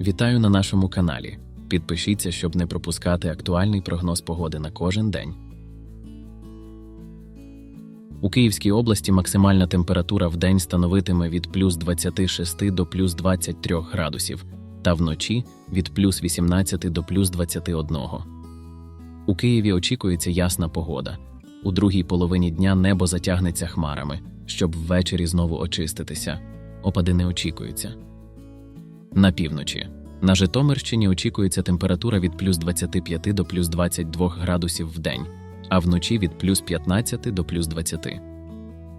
Вітаю на нашому каналі. Підпишіться, щоб не пропускати актуальний прогноз погоди на кожен день. У Київській області максимальна температура в день становитиме від плюс 26 до плюс 23 градусів, та вночі від плюс 18 до плюс 21. У Києві очікується ясна погода. У другій половині дня небо затягнеться хмарами, щоб ввечері знову очиститися. Опади не очікуються. На півночі. На Житомирщині очікується температура від плюс 25 до плюс 22 градусів в день, а вночі від плюс 15 до плюс 20.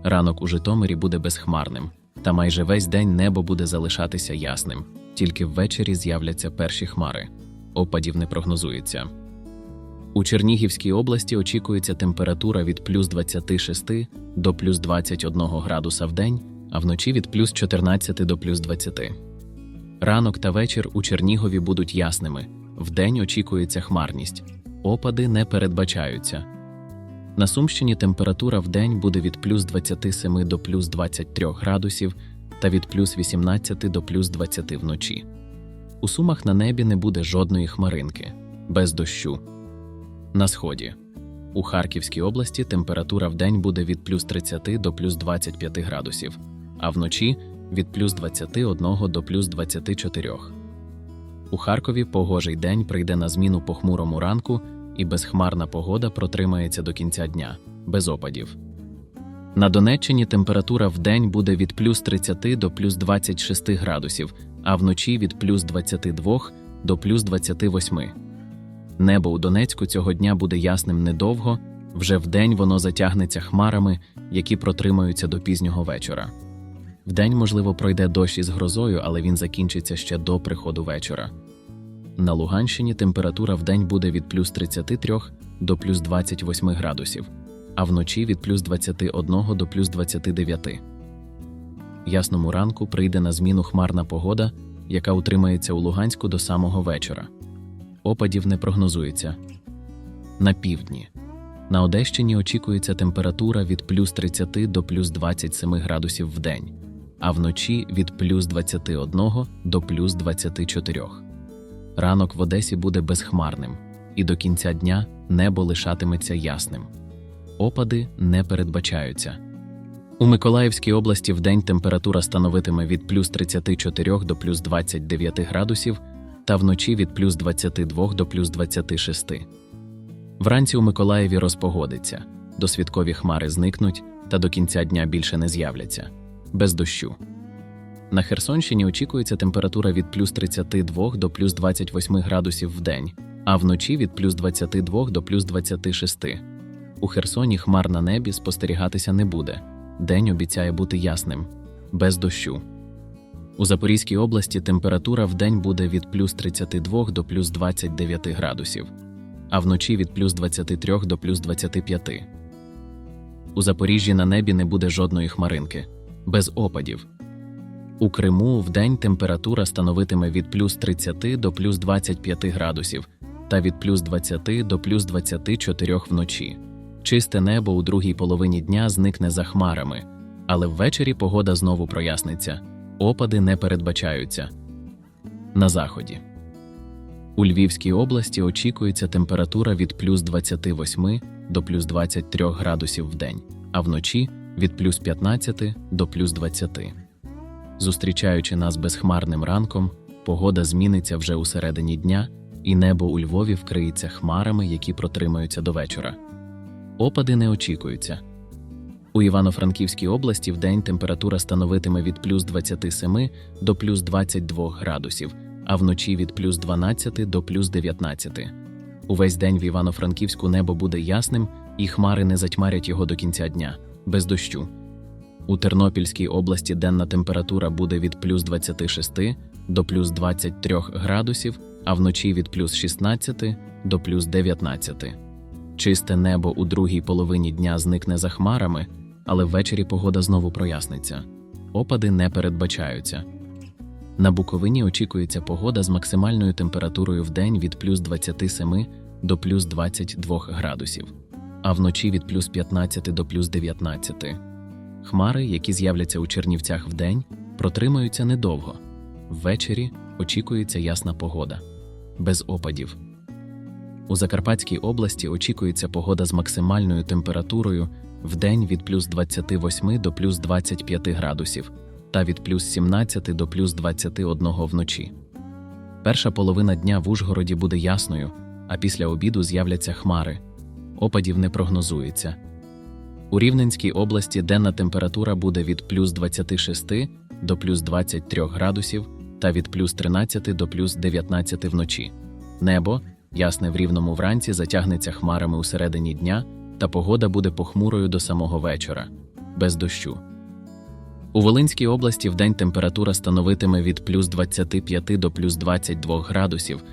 Ранок у Житомирі буде безхмарним, та майже весь день небо буде залишатися ясним, тільки ввечері з'являться перші хмари. Опадів не прогнозується. У Чернігівській області очікується температура від плюс 26 до плюс 21 градуса в день, а вночі від плюс 14 до плюс 20. Ранок та вечір у Чернігові будуть ясними. Вдень очікується хмарність. Опади не передбачаються. На Сумщині температура вдень буде від плюс 27 до плюс 23 градусів та від плюс 18 до плюс 20 вночі. У Сумах на небі не буде жодної хмаринки, без дощу. На сході. У Харківській області температура вдень буде від плюс 30 до плюс 25 градусів, а вночі від плюс 21 до плюс 24. У Харкові погожий день прийде на зміну похмурому ранку, і безхмарна погода протримається до кінця дня, без опадів. На Донеччині температура вдень буде від плюс 30 до плюс 26 градусів, а вночі від плюс 22 до плюс 28. Небо у Донецьку цього дня буде ясним недовго, вже вдень воно затягнеться хмарами, які протримаються до пізнього вечора. Вдень, можливо, пройде дощ із грозою, але він закінчиться ще до приходу вечора. На Луганщині температура вдень буде від плюс 33 до плюс 28 градусів, а вночі від плюс 21 до плюс 29. Ясному ранку прийде на зміну хмарна погода, яка утримається у Луганську до самого вечора. Опадів не прогнозується. На півдні. На Одещині очікується температура від плюс 30 до плюс 27 градусів в день, а вночі від плюс 21 до плюс 24. Ранок в Одесі буде безхмарним, і до кінця дня небо лишатиметься ясним. Опади не передбачаються. У Миколаївській області вдень температура становитиме від плюс 34 до плюс 29 градусів, та вночі від плюс 22 до плюс 26. Вранці у Миколаєві розпогодиться, досвідкові хмари зникнуть та до кінця дня більше не з'являться, без дощу. На Херсонщині очікується температура від плюс 32 до плюс 28 градусів в день, а вночі від плюс 22 до плюс 26. У Херсоні хмар на небі спостерігатися не буде. День обіцяє бути ясним, без дощу. У Запорізькій області температура в день буде від плюс 32 до плюс 29 градусів, а вночі від плюс 23 до плюс 25. У Запоріжжі на небі не буде жодної хмаринки, без опадів. У Криму вдень температура становитиме від плюс 30 до плюс 25 градусів та від плюс 20 до плюс 24 вночі. Чисте небо у другій половині дня зникне за хмарами, але ввечері погода знову проясниться. Опади не передбачаються. На заході. У Львівській області очікується температура від плюс 28 до плюс 23 градусів в день, а вночі від плюс 15 до плюс 20. Зустрічаючи нас безхмарним ранком, погода зміниться вже у середині дня, і небо у Львові вкриється хмарами, які протримаються до вечора. Опади не очікуються. У Івано-Франківській області вдень температура становитиме від плюс 27 до плюс 22 градусів, а вночі від плюс 12 до плюс 19. Увесь день в Івано-Франківську небо буде ясним, і хмари не затьмарять його до кінця дня, без дощу. У Тернопільській області денна температура буде від плюс 26 до плюс 23 градусів, а вночі від плюс 16 до плюс 19. Чисте небо у другій половині дня зникне за хмарами, але ввечері погода знову проясниться. Опади не передбачаються. На Буковині очікується погода з максимальною температурою в день від плюс 27 до плюс 22 градусів, а вночі від плюс 15 до плюс 19. Хмари, які з'являться у Чернівцях вдень, протримаються недовго. Ввечері очікується ясна погода, без опадів. У Закарпатській області очікується погода з максимальною температурою в день від плюс 28 до плюс 25 градусів та від плюс 17 до плюс 21 вночі. Перша половина дня в Ужгороді буде ясною, а після обіду з'являться хмари. Опадів не прогнозується. У Рівненській області денна температура буде від плюс 26 до плюс 23 градусів та від плюс 13 до плюс 19 вночі. Небо, ясне в рівному вранці, затягнеться хмарами у середині дня, та погода буде похмурою до самого вечора, без дощу. У Волинській області вдень температура становитиме від плюс 25 до плюс 22 градусів,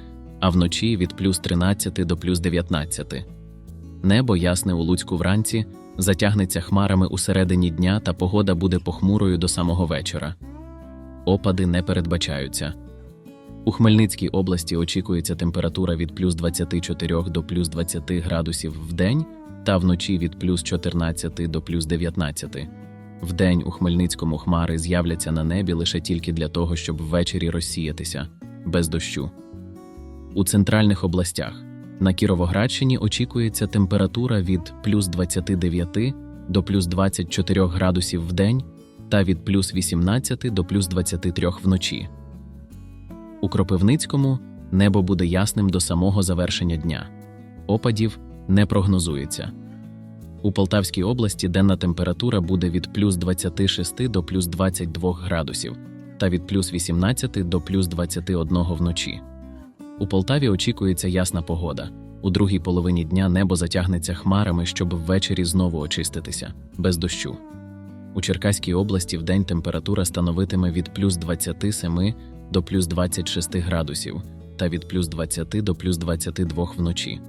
а вночі від плюс 13 до плюс 19. Небо ясне у Луцьку вранці, затягнеться хмарами у середині дня та погода буде похмурою до самого вечора. Опади не передбачаються. У Хмельницькій області очікується температура від плюс 24 до плюс 20 градусів в день та вночі від плюс 14 до плюс 19. Вдень у Хмельницькому хмари з'являться на небі лише тільки для того, щоб ввечері розсіятися, без дощу. У центральних областях на Кіровоградщині очікується температура від плюс 29 до плюс 24 градусів в день та від плюс 18 до плюс 23 вночі. У Кропивницькому небо буде ясним до самого завершення дня. Опадів не прогнозується. У Полтавській області денна температура буде від плюс 26 до плюс 22 градусів та від плюс 18 до плюс 21 вночі. У Полтаві очікується ясна погода. У другій половині дня небо затягнеться хмарами, щоб ввечері знову очиститися, без дощу. У Черкаській області вдень температура становитиме від плюс 27 до плюс 26 градусів та від плюс 20 до плюс 22 вночі.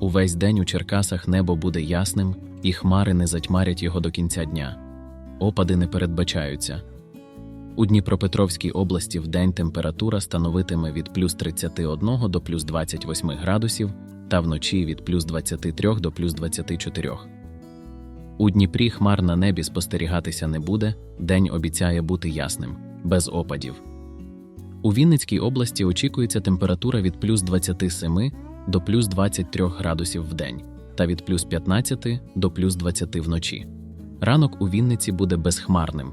Увесь день у Черкасах небо буде ясним, і хмари не затьмарять його до кінця дня. Опади не передбачаються. У Дніпропетровській області вдень температура становитиме від плюс 31 до плюс 28 градусів та вночі від плюс 23 до плюс 24. У Дніпрі хмар на небі спостерігатися не буде, день обіцяє бути ясним, без опадів. У Вінницькій області очікується температура від плюс 27 до плюс 23 градусів в день та від плюс 15 до плюс 20 вночі. Ранок у Вінниці буде безхмарним,